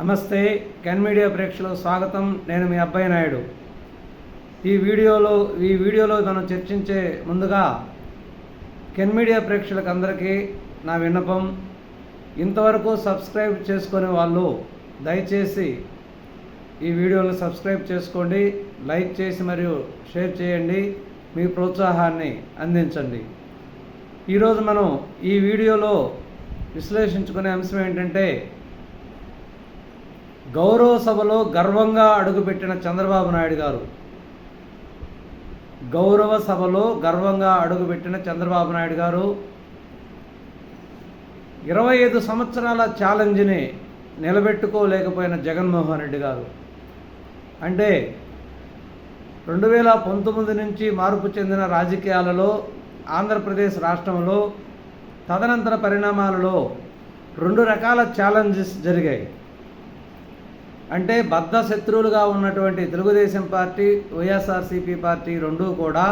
నమస్తే can media ప్రేక్షకులకు స్వాగతం. నేను మీ అబ్బాయి నాయుడు. ఈ వీడియోలో ఈ వీడియోలో మనం చర్చించే ముందుగా కెన్ మీడియా ప్రేక్షకులకు అందరికీ నా విన్నపం. ఇంతవరకు సబ్స్క్రైబ్ చేసుకునే వాళ్ళు దయచేసి ఈ వీడియోను సబ్స్క్రైబ్ చేసుకోండి లైక్ చేసి మరియు షేర్ చేయండి మీ ప్రోత్సాహాన్ని అందించండి. ఈరోజు మనం ఈ వీడియోలో విశ్లేషించుకునే అంశం ఏంటంటే గౌరవ సభలో గర్వంగా అడుగుపెట్టిన చంద్రబాబు నాయుడు గారు. గౌరవ సభలో గర్వంగా అడుగుపెట్టిన చంద్రబాబు నాయుడు గారు. ఇరవై ఐదు సంవత్సరాల ఛాలెంజ్ని నిలబెట్టుకోలేకపోయిన జగన్మోహన్ రెడ్డి గారు. అంటే రెండు వేల పంతొమ్మిది నుంచి మార్పు చెందిన రాజకీయాలలో ఆంధ్రప్రదేశ్ రాష్ట్రంలో తదనంతర పరిణామాలలో రెండు రకాల ఛాలెంజెస్ జరిగాయి. అంటే బద్ధ శత్రువులుగా ఉన్నటువంటి తెలుగుదేశం పార్టీ వైఎస్ఆర్సీపీ పార్టీ రెండూ కూడా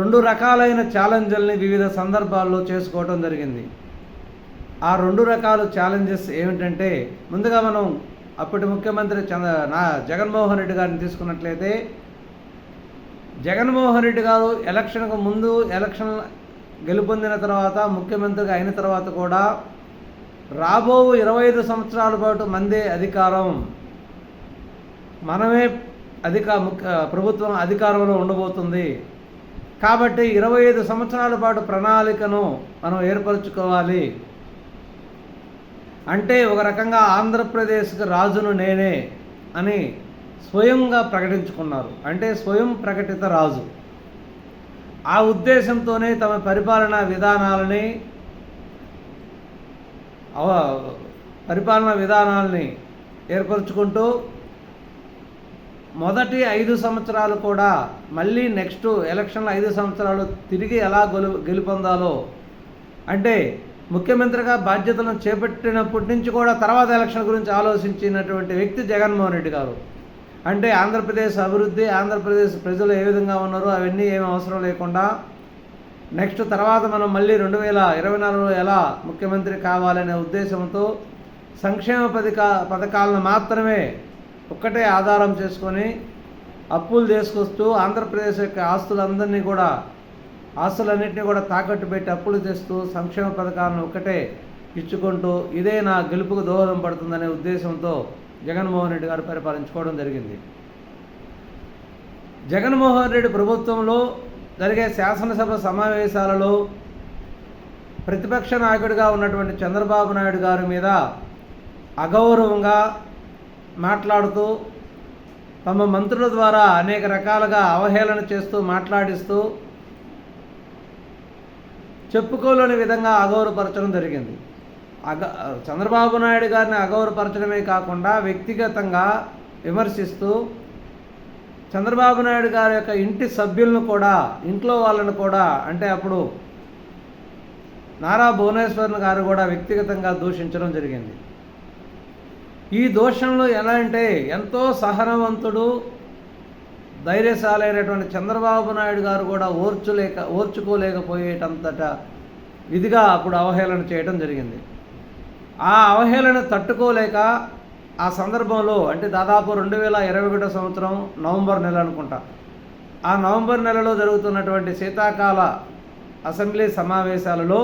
రెండు రకాలైన ఛాలెంజ్ల్ని వివిధ సందర్భాల్లో చేసుకోవడం జరిగింది. ఆ రెండు రకాల ఛాలెంజెస్ ఏమిటంటే ముందుగా మనం అప్పటి ముఖ్యమంత్రి చంద్ర నా జగన్మోహన్ రెడ్డి గారిని తీసుకున్నట్లయితే జగన్మోహన్ రెడ్డి గారు ఎలక్షన్కు ముందు ఎలక్షన్ గెలుపొందిన తర్వాత ముఖ్యమంత్రిగా అయిన తర్వాత కూడా రాబో ఇరవై ఐదు సంవత్సరాల పాటు మందే అధికారం. మనమే అధిక ముఖ్య ప్రభుత్వం అధికారంలో ఉండబోతుంది. కాబట్టి ఇరవై ఐదు సంవత్సరాల పాటు ప్రణాళికను మనం ఏర్పరచుకోవాలి. అంటే ఒక రకంగా ఆంధ్రప్రదేశ్కి రాజును నేనే అని స్వయంగా ప్రకటించుకున్నారు. అంటే స్వయం ప్రకటిత రాజు. ఆ ఉద్దేశంతోనే తమ పరిపాలనా విధానాలని పరిపాలనా విధానాల్ని ఏర్పరచుకుంటూ మొదటి ఐదు సంవత్సరాలు కూడా మళ్ళీ నెక్స్ట్ ఎలక్షన్ల ఐదు సంవత్సరాలు తిరిగి ఎలా గెలు గెలుపొందాలో అంటే ముఖ్యమంత్రిగా బాధ్యతలను చేపట్టినప్పటి నుంచి కూడా తర్వాత ఎలక్షన్ గురించి ఆలోచించినటువంటి వ్యక్తి జగన్మోహన్ రెడ్డి గారు. అంటే ఆంధ్రప్రదేశ్ అభివృద్ధి ఆంధ్రప్రదేశ్ ప్రజలు ఏ విధంగా ఉన్నారో అవన్నీ ఏమీ అవసరం లేకుండా నెక్స్ట్ తర్వాత మనం మళ్ళీ రెండు వేల ఇరవై నాలుగులో ఎలా ముఖ్యమంత్రి కావాలనే ఉద్దేశంతో సంక్షేమ పథక పథకాలను మాత్రమే ఒక్కటే ఆధారం చేసుకొని అప్పులు తీసుకొస్తూ ఆంధ్రప్రదేశ్ యొక్క ఆస్తులందరినీ కూడా ఆస్తులన్నింటినీ కూడా తాకట్టు పెట్టి అప్పులు తెస్తూ సంక్షేమ పథకాలను ఒక్కటే ఇచ్చుకుంటూ ఇదే నా గెలుపుకు దోహదం పడుతుందనే ఉద్దేశంతో జగన్మోహన్ రెడ్డి గారు పరిపాలించుకోవడం జరిగింది. జగన్మోహన్ రెడ్డి ప్రభుత్వంలో జరిగే శాసనసభ సమావేశాలలో ప్రతిపక్ష నాయకుడిగా ఉన్నటువంటి చంద్రబాబు నాయుడు గారి మీద అగౌరవంగా మాట్లాడుతూ తమ మంత్రుల ద్వారా అనేక రకాలుగా అవహేళన చేస్తూ మాట్లాడిస్తూ చెప్పుకోలేని విధంగా అగౌరవపరచడం జరిగింది. అగ చంద్రబాబు నాయుడు గారిని అగౌరవపరచడమే కాకుండా వ్యక్తిగతంగా విమర్శిస్తూ చంద్రబాబు నాయుడు గారి యొక్క ఇంటి సభ్యులను కూడా ఇంట్లో వాళ్ళను కూడా అంటే అప్పుడు నారా భువనేశ్వరన్ గారు కూడా వ్యక్తిగతంగా దూషించడం జరిగింది. ఈ దోషంలో ఎలా అంటే ఎంతో సహనవంతుడు ధైర్యశాలైనటువంటి చంద్రబాబు నాయుడు గారు కూడా ఓర్చులేక ఓర్చుకోలేకపోయేటంతట విధిగా అప్పుడు అవహేళన చేయడం జరిగింది. ఆ అవహేళన తట్టుకోలేక ఆ సందర్భంలో అంటే దాదాపు రెండు వేల ఇరవై ఒకటో సంవత్సరం నవంబర్ నెల అనుకుంటా. ఆ నవంబర్ నెలలో జరుగుతున్నటువంటి శీతాకాల అసెంబ్లీ సమావేశాలలో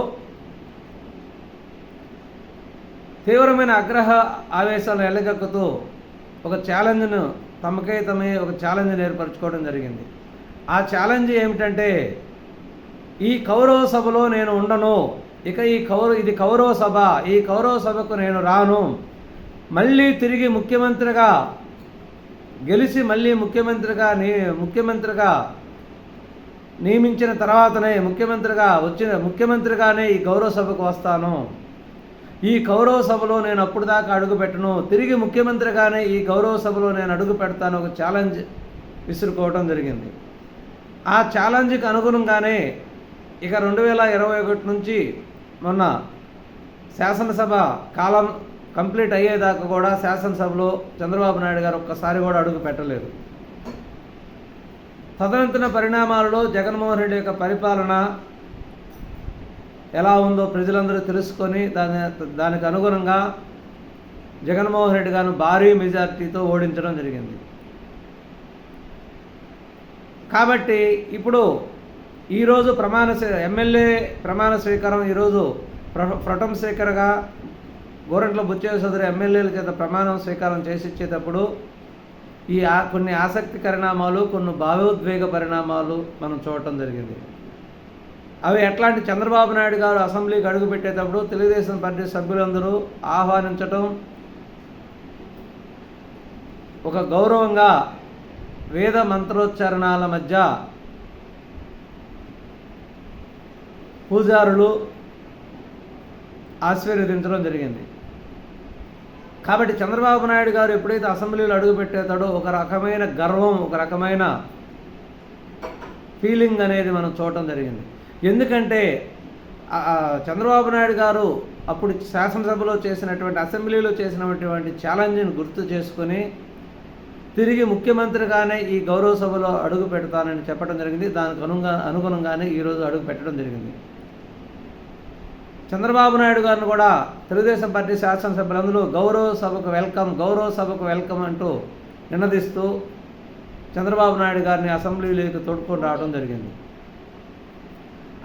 తీవ్రమైన అగ్రహ ఆవేశాలను ఎల్లగక్కుతూ ఒక ఛాలెంజ్ను తమకై తమే ఒక ఛాలెంజ్ని ఏర్పరచుకోవడం జరిగింది. ఆ ఛాలెంజ్ ఏమిటంటే ఈ కౌరవ సభలో నేను ఉండను ఇక ఈ కౌరవ ఇది కౌరవ సభ ఈ కౌరవ సభకు నేను రాను మళ్ళీ తిరిగి ముఖ్యమంత్రిగా గెలిచి మళ్ళీ ముఖ్యమంత్రిగా నీ ముఖ్యమంత్రిగా నియమించిన తర్వాతనే ముఖ్యమంత్రిగా వచ్చిన ముఖ్యమంత్రిగానే ఈ గౌరవ సభకు వస్తాను. ఈ గౌరవ సభలో నేను అప్పుడు దాకా అడుగు పెట్టను. తిరిగి ముఖ్యమంత్రిగానే ఈ గౌరవ సభలో నేను అడుగు పెడతాను ఒక ఛాలెంజ్ విసురుకోవడం జరిగింది. ఆ ఛాలెంజ్కి అనుగుణంగానే ఇక రెండు వేల ఇరవై ఒకటి నుంచి మొన్న శాసనసభ కాలం కంప్లీట్ అయ్యేదాకా కూడా శాసనసభలో చంద్రబాబు నాయుడు గారు ఒక్కసారి కూడా అడుగు పెట్టలేదు. తదనంతర పరిణామాలలో జగన్మోహన్ రెడ్డి యొక్క పరిపాలన ఎలా ఉందో ప్రజలందరూ తెలుసుకొని దాని దానికి అనుగుణంగా జగన్మోహన్ రెడ్డి గారు భారీ మెజార్టీతో ఓడించడం జరిగింది. కాబట్టి ఇప్పుడు ఈరోజు ప్రమాణ స్వీ- ఎమ్మెల్యే ప్రమాణ స్వీకారం ఈరోజు ప్ర ప్రటం స్వీకరగా గోరంట్ల బుచ్చయ్య సోదరి ఎమ్మెల్యేల చేత ప్రమాణం స్వీకారం చేసి ఇచ్చేటప్పుడు ఈ కొన్ని ఆసక్తి పరిణామాలు కొన్ని భావోద్వేగ పరిణామాలు మనం చూడటం జరిగింది. అవి ఎట్లాంటి చంద్రబాబు నాయుడు గారు అసెంబ్లీకి అడుగుపెట్టేటప్పుడు తెలుగుదేశం పార్టీ సభ్యులందరూ ఆహ్వానించటం ఒక గౌరవంగా వేద మంత్రోచ్చారణాల మధ్య పూజారులు ఆశీర్వదించడం జరిగింది. కాబట్టి చంద్రబాబు నాయుడు గారు ఎప్పుడైతే అసెంబ్లీలో అడుగు పెట్టేతాడో ఒక రకమైన గర్వం ఒక రకమైన ఫీలింగ్ అనేది మనం చూడటం జరిగింది. ఎందుకంటే చంద్రబాబు నాయుడు గారు అప్పుడు శాసనసభలో చేసినటువంటి అసెంబ్లీలో చేసినటువంటి ఛాలెంజ్ని గుర్తు చేసుకొని తిరిగి ముఖ్యమంత్రిగానే ఈ గౌరవ సభలో అడుగు పెడతానని చెప్పడం జరిగింది. దానికి అనుగుణంగానే ఈరోజు అడుగు పెట్టడం జరిగింది. చంద్రబాబు నాయుడు గారిని కూడా తెలుగుదేశం పార్టీ శాసనసభ్యులందరూ గౌరవ సభకు వెల్కమ్ గౌరవ సభకు వెల్కమ్ అంటూ నినదిస్తూ చంద్రబాబు నాయుడు గారిని అసెంబ్లీలోకి తోడుకొని రావడం జరిగింది.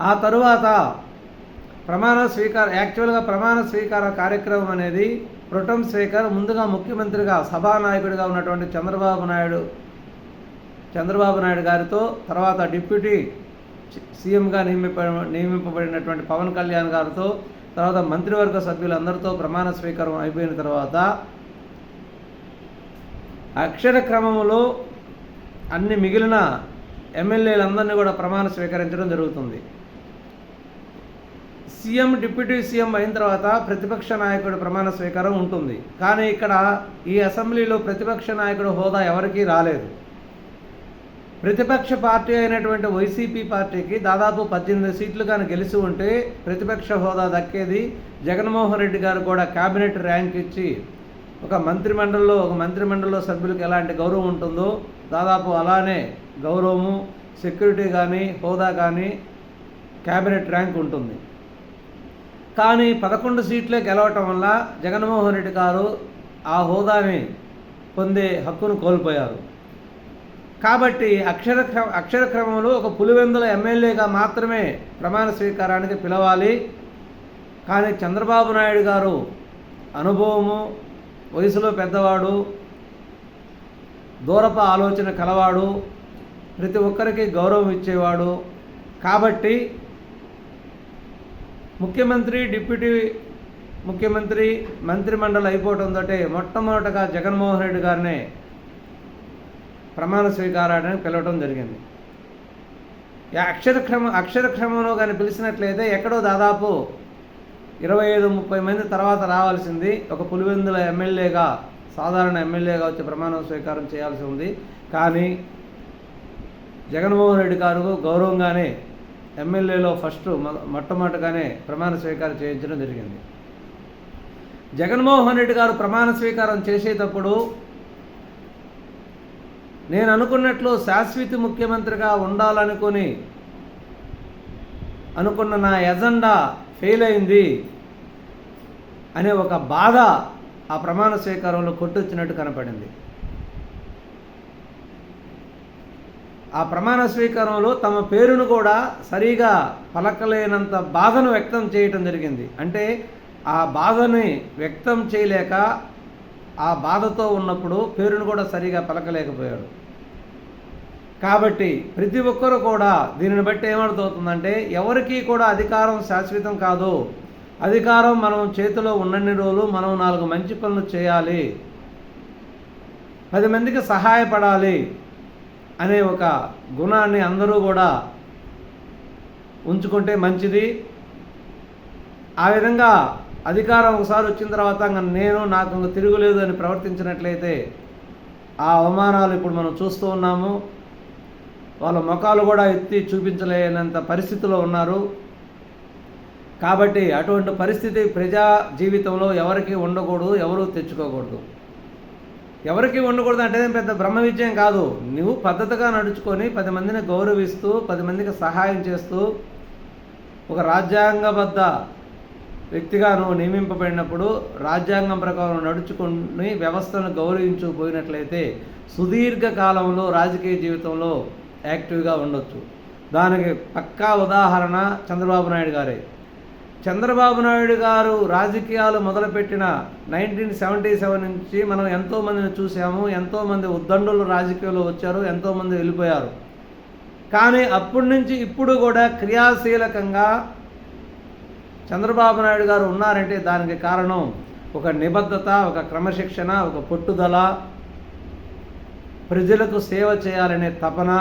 ఆ తరువాత ప్రమాణ స్వీకార యాక్చువల్గా ప్రమాణ స్వీకార కార్యక్రమం అనేది ప్రొటం స్పీకర్ ముందుగా ముఖ్యమంత్రిగా సభానాయకుడిగా ఉన్నటువంటి చంద్రబాబు నాయుడు చంద్రబాబు నాయుడు గారితో తర్వాత డిప్యూటీ సీఎంగా నియమిప నియమింపబడినటువంటి పవన్ కళ్యాణ్ గారితో తర్వాత మంత్రివర్గ సభ్యులందరితో ప్రమాణ స్వీకారం అయిపోయిన తర్వాత అక్షర క్రమంలో అన్ని మిగిలిన ఎమ్మెల్యేలందరినీ కూడా ప్రమాణ స్వీకరించడం జరుగుతుంది. సీఎం డిప్యూటీ సీఎం అయిన తర్వాత ప్రతిపక్ష నాయకుడు ప్రమాణ స్వీకారం ఉంటుంది. కానీ ఇక్కడ ఈ అసెంబ్లీలో ప్రతిపక్ష నాయకుడు హోదా ఎవరికీ రాలేదు. ప్రతిపక్ష పార్టీ అయినటువంటి వైసీపీ పార్టీకి దాదాపు పద్దెనిమిది సీట్లు కానీ గెలిచి ఉంటే ప్రతిపక్ష హోదా దక్కేది జగన్మోహన్ రెడ్డి గారు కూడా కేబినెట్ ర్యాంక్ ఇచ్చి ఒక మంత్రిమండలిలో ఒక మంత్రిమండలిలో సభ్యులకు ఎలాంటి గౌరవం ఉంటుందో దాదాపు అలానే గౌరవము సెక్యూరిటీ కానీ హోదా కానీ కేబినెట్ ర్యాంక్ ఉంటుంది. కానీ పదకొండు సీట్లే గెలవటం వల్ల జగన్మోహన్ రెడ్డి గారు ఆ హోదాని పొందే హక్కును కోల్పోయారు. కాబట్టి అక్షర అక్షరక్రమంలో అక్షర క్రమంలో ఒక పులివెందుల ఎమ్మెల్యేగా మాత్రమే ప్రమాణ స్వీకారానికి పిలవాలి. కానీ చంద్రబాబు నాయుడు గారు అనుభవము వయసులో పెద్దవాడు దూరపు ఆలోచన కలవాడు ప్రతి ఒక్కరికి గౌరవం ఇచ్చేవాడు. కాబట్టి ముఖ్యమంత్రి డిప్యూటీ ముఖ్యమంత్రి మంత్రిమండలి అయిపోవడంతో మొట్టమొదటగా జగన్మోహన్ రెడ్డి గారినే ప్రమాణ స్వీకారాన్ని పిలవటం జరిగింది. అక్షరక్రమ అక్షరక్రమంలో కానీ పిలిచినట్లయితే ఎక్కడో దాదాపు ఇరవై ఐదు ముప్పై మంది తర్వాత రావాల్సింది. ఒక పులివెందుల ఎమ్మెల్యేగా సాధారణ ఎమ్మెల్యేగా వచ్చి ప్రమాణ స్వీకారం చేయాల్సి ఉంది. కానీ జగన్మోహన్ రెడ్డి గారు గౌరవంగానే ఎమ్మెల్యేలో ఫస్ట్ మొ- మొట్టమొదటిగానే ప్రమాణ స్వీకారం చేయించడం జరిగింది. జగన్మోహన్ రెడ్డి గారు ప్రమాణ స్వీకారం చేసేటప్పుడు నేను అనుకున్నట్లు శాశ్వత ముఖ్యమంత్రిగా ఉండాలనుకుని అనుకున్న నా ఎజెండా ఫెయిల్ అయింది అనే ఒక బాధ ఆ ప్రమాణ స్వీకారంలో కొట్టొచ్చినట్టు కనపడింది. ఆ ప్రమాణ స్వీకారంలో తమ పేరును కూడా సరిగా పలకలేనంత బాధను వ్యక్తం చేయటం జరిగింది. అంటే ఆ బాధని వ్యక్తం చేయలేక ఆ బాధతో ఉన్నప్పుడు పేరును కూడా సరిగా పలకలేకపోయాడు. కాబట్టి ప్రతి ఒక్కరు కూడా దీనిని బట్టి ఏమర్థమవుతుందంటే ఎవరికీ కూడా అధికారం శాశ్వతం కాదు. అధికారం మనం చేతిలో ఉన్నన్ని రోజులు మనం నాలుగు మంచి పనులు చేయాలి. పది మందికి సహాయపడాలి అనే ఒక గుణాన్ని అందరూ కూడా ఉంచుకుంటే మంచిది. ఆ విధంగా అధికారం ఒకసారి వచ్చిన తర్వాత నేను నాకు తిరుగులేదు అని ప్రవర్తించినట్లయితే ఆ అవమానాలు ఇప్పుడు మనం చూస్తూ ఉన్నాము. వాళ్ళ ముఖాలు కూడా ఎత్తి చూపించలేనంత పరిస్థితిలో ఉన్నారు. కాబట్టి అటువంటి పరిస్థితి ప్రజా జీవితంలో ఎవరికి ఉండకూడదు ఎవరు తెచ్చుకోకూడదు. ఎవరికి ఉండకూడదు అంటే పెద్ద బ్రహ్మ విజయం కాదు. నువ్వు పద్ధతిగా నడుచుకొని పది మందిని గౌరవిస్తూ పది మందికి సహాయం చేస్తూ ఒక రాజ్యాంగబద్ధ వ్యక్తిగాను నియమింపబడినప్పుడు రాజ్యాంగం ప్రకారం నడుచుకుని వ్యవస్థను గౌరవించు సుదీర్ఘకాలంలో సుదీర్ఘ కాలంలో రాజకీయ జీవితంలో యాక్టివ్గా ఉండొచ్చు. దానికి పక్కా ఉదాహరణ చంద్రబాబు నాయుడు గారే. చంద్రబాబు నాయుడు గారు రాజకీయాలు మొదలుపెట్టిన నైన్టీన్ సెవెంటీ సెవెన్ నుంచి మనం ఎంతోమందిని చూసాము ఎంతోమంది ఉద్దండులు రాజకీయాల్లో వచ్చారు ఎంతోమంది వెళ్ళిపోయారు. కానీ అప్పటి నుంచి ఇప్పుడు కూడా క్రియాశీలకంగా చంద్రబాబు నాయుడు గారు ఉన్నారంటే దానికి కారణం ఒక నిబద్ధత ఒక క్రమశిక్షణ ఒక పట్టుదల. ప్రజలకు సేవ చేయాలనే తపన.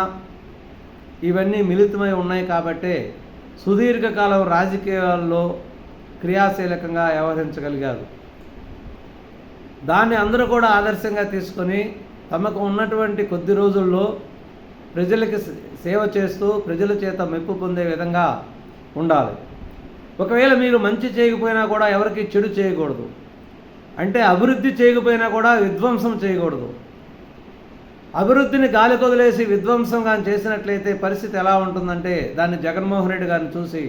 ఇవన్నీ మిళితమై ఉన్నాయి కాబట్టే సుదీర్ఘకాలం రాజకీయాల్లో క్రియాశీలకంగా వ్యవహరించగలిగారు. దాన్ని అందరూ కూడా ఆదర్శంగా తీసుకొని తమకు ఉన్నటువంటి కొద్ది రోజుల్లో ప్రజలకి సేవ చేస్తూ ప్రజల చేత మెప్పు పొందే విధంగా ఉండాలి. ఒకవేళ మీరు మంచి చేయకపోయినా కూడా ఎవరికి చెడు చేయకూడదు. అంటే అభివృద్ధి చేయకపోయినా కూడా విధ్వంసం చేయకూడదు. అభివృద్ధిని గాలి కొదిలేసి విధ్వంసం కానీ చేసినట్లయితే పరిస్థితి ఎలా ఉంటుందంటే దాన్ని జగన్మోహన్ రెడ్డి గారిని చూసి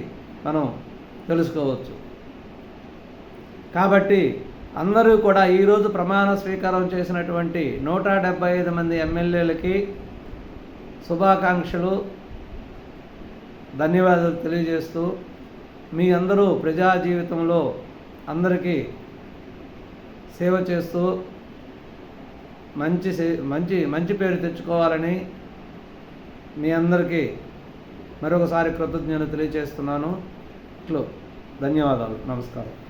మనం తెలుసుకోవచ్చు. కాబట్టి అందరూ కూడా ఈరోజు ప్రమాణ స్వీకారం చేసినటువంటి నూట డెబ్బై ఐదు మంది ఎమ్మెల్యేలకి శుభాకాంక్షలు ధన్యవాదాలు తెలియజేస్తూ మీ అందరూ ప్రజా జీవితంలో అందరికీ సేవ చేస్తూ మంచి సే- మంచి మంచి పేరు తెచ్చుకోవాలని మీ అందరికీ మరొకసారి కృతజ్ఞతలు తెలియజేస్తున్నాను. ఇట్లు ధన్యవాదాలు. నమస్కారం.